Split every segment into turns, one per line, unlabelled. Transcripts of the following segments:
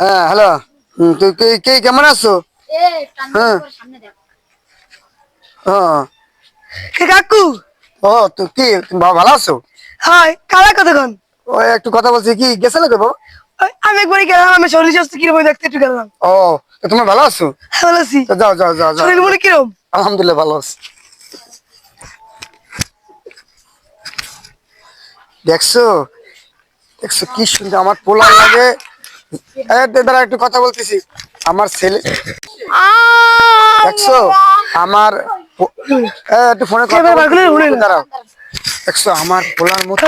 হ্যাঁ হ্যালো। তুই কে কে কেমন আছো? হ্যাঁ। হ্যাঁ
কাকু?
ও তুই কি ভালো আছো?
হাই কারা কতক্ষণ?
ওই একটু কথা বলছি কি গেছে না বাবু?
আমি একবারই গেলাম আমি শরীর স্বাস্থ্য কিরম দেখতে একটু গেলাম।
ও তো তুমি ভালো আছো?
হ্যাঁ ভালো আছি।
যাও যাও যাও যাও।
শরীর মনে কিরম
আলহামদুলিল্লাহ ভালো আছি। দেখছ? দেখছ কি সুন্দর আমার পোলা লাগে। দাঁড়া একটু কথা বলতেছি। আমার ছেলে দেখছ? আমার একটু ফোনে। দাঁড়াও। দেখছ আমার পোলার মতো।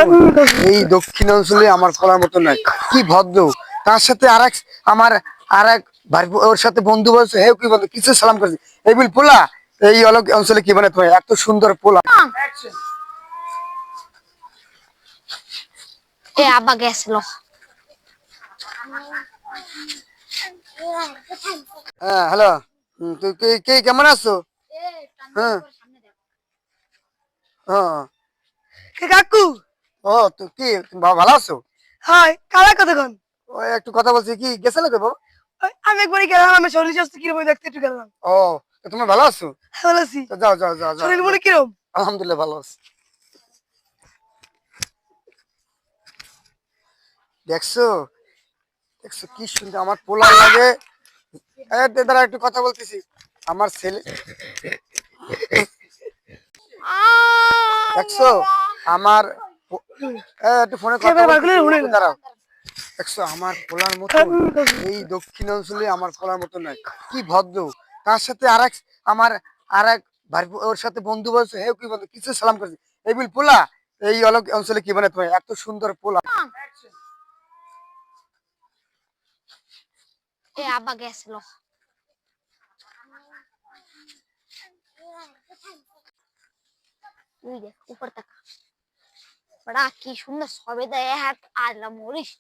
এই দক্ষিণ অঞ্চলে আমার পোলার মতো নাই। কি ভদ্র। তার সাথে আর আমার আর এক ভাই ওর সাথে বন্ধু বলছে হে কি বন্ধু? কিছু সালাম করেছি। এই বল পোলা এই অলক অঞ্চলে কি মানে তোমার? এত সুন্দর পোলা।
এ আব্বা গেছিল
হ্যাঁ হ্যালো তুই কে কে কেমন আছো? হ্যাঁ। হ্যাঁ।
কাকু?
ও তুই কি ভালো আছো?
হাই কারা কতক্ষণ?
ওই একটু কথা বলছি কি বাবু
আমি একবারই গেলাম আমি শরীর স্বাস্থ্য কিরম দেখতে একটু গেলাম।
ও তুমি ভালো আছো?
হ্যাঁ ভালো আছি।
তো যাও যাও যাও যাও।
শরীর মনে কিরম?
আলহামদুলিল্লাহ ভালো আছি। দেখছ? দেখছ কি সুন্দর আমার পোলা লাগে। দাঁড়া একটু কথা বলতেছি। আমার ছেলে দেখছ আমার একটু ফোনে। দাঁড়াও। দেখছ পোলার মতো এই দক্ষিণ অঞ্চলে আমার পোলার মতো নাই। কি ভদ্র। তার সাথে আর এক আমার আর এক ভাই ওর সাথে বন্ধু বলছে হে কি বন্ধু? কিছু সালাম করেছি এই বল পোলা এই অলক অঞ্চলে কি মানে তোমার এত সুন্দর পোলা।
এ, আব্বা গেছিল উপর তাকা। বড়া, কি সুন্দর সবে দা এক আল্লাহ মরিস।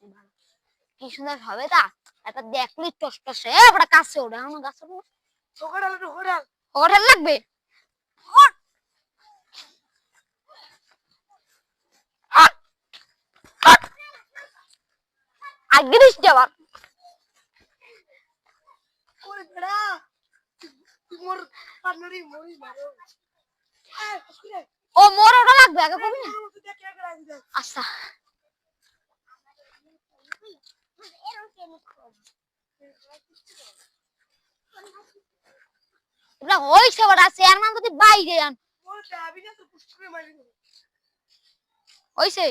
কি সুন্দর তা এটা দেখলি টস টসে। এ, বড়া, কাছে ওঠে আমার গাছে
হোটেল হোটেল
হোটেল লাগবে আগে দিস
ওরে বেড়া তুই মোর পার্টনারই মরি মারো এই, আসবি রে।
ও মোর ওটা লাগবে আগে কবি না
আমার মতো দেখে একবার আইন দে।
আচ্ছা এবার হইছে বড়া চেয়ারম্যান যদি বাইরে আন
মোর দাবি না তো পুষ্টি করে মারি দেবো।
হইছে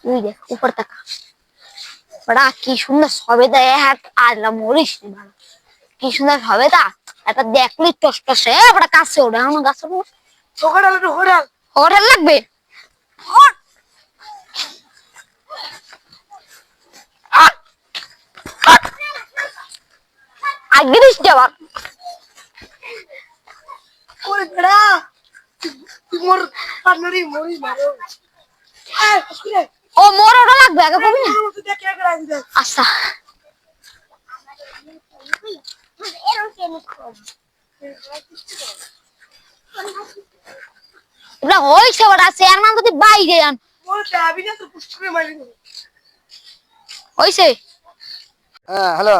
তুই দেখ উপর তাকা বড়া কি সুন্দর সবে দা এক আল্লাহ মরিস কি সুন্দর তা এটা দেখলি টস টসে বড়া কাছে ওঠে আমার গাছে
হোটেল হোটেল
হোটেল লাগবে? আগে দিস আবার
ওরে বেড়া তুই মোর পার্টনারই মরি মারো এই, আসবি রে।
ও মোর ওটা লাগবে আগে কবি না। আচ্ছা। এবার হইছে বড়া চেয়ারম্যান যদি বাইরে আন
মোর দাবি না তো পুষ্টি করে মারি দেবো।
হইছে?
হ্যাঁ হ্যালো।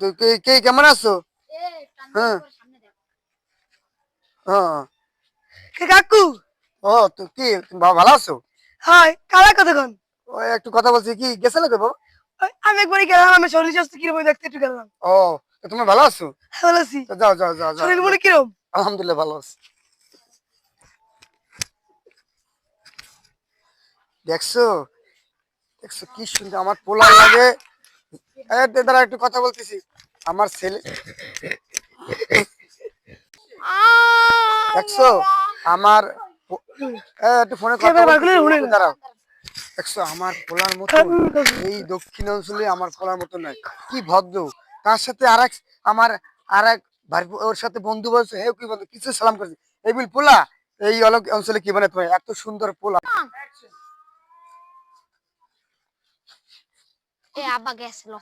তুই কে কে কেমন আছো? হ্যাঁ। হ্যাঁ।
কে কাকু?
ও তুই কি তুমি ভালো আছো?
হাই কারা কতক্ষণ
একটু কথা বলছি কি গেছে না বাবু?
আমি একবারই গেলাম আমি শরীর স্বাস্থ্য দেখতে একটু গেলাম।
ও তো তুমি ভালো আছো?
হ্যাঁ ভালো আছি।
তো যাও যাও যাও
শরীর মনে
আলহামদুলিল্লাহ ভালো আছি। দেখছ? দেখছ কি সুন্দর আমার পোলা লাগে। এই দে, দাঁড়া একটু কথা বলতেছি। আমার ছেলে দেখছ? আমার একটু ফোনে কথা। দাঁড়াও। দেখছ আমার পোলার মতো। এই দক্ষিণ অঞ্চলে আমার পোলার মতো নাই। কি ভদ্র। তার সাথে আর আমার আর এক ওর সাথে বন্ধু বলছে হে কি বন্ধু কিছু সালাম করেছি এই বল পোলা এই অলক অঞ্চলে কি মানে তোমার এত সুন্দর পোলা।
এ আব্বা গেছিল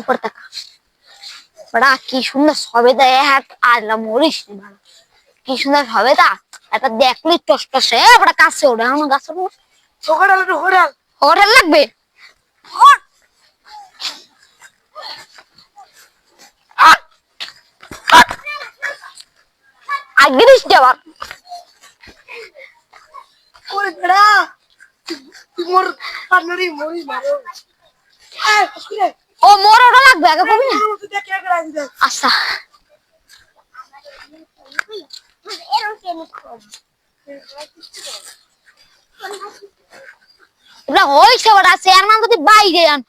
উপর তাকা। বড়া কি সুন্দর সবে দা এক আল্লাহ মরিস নি বাড়া। কি সুন্দর হবে তা এটা দেখলি টস টসে ওটা কাছে ওঠে আমার গাছ ওঠে না।
হোকাডাল একটু হোকাডাল
হোটেল লাগবে? আগে দিস আবার
ওরে বেড়া? মোর পার্টনারই মরি মারো
ও মোর লাগবে আগে কবি না? আচ্ছা। এটা হয়েছে ওটা চেয়ারম্যান যদি বাইরে আন।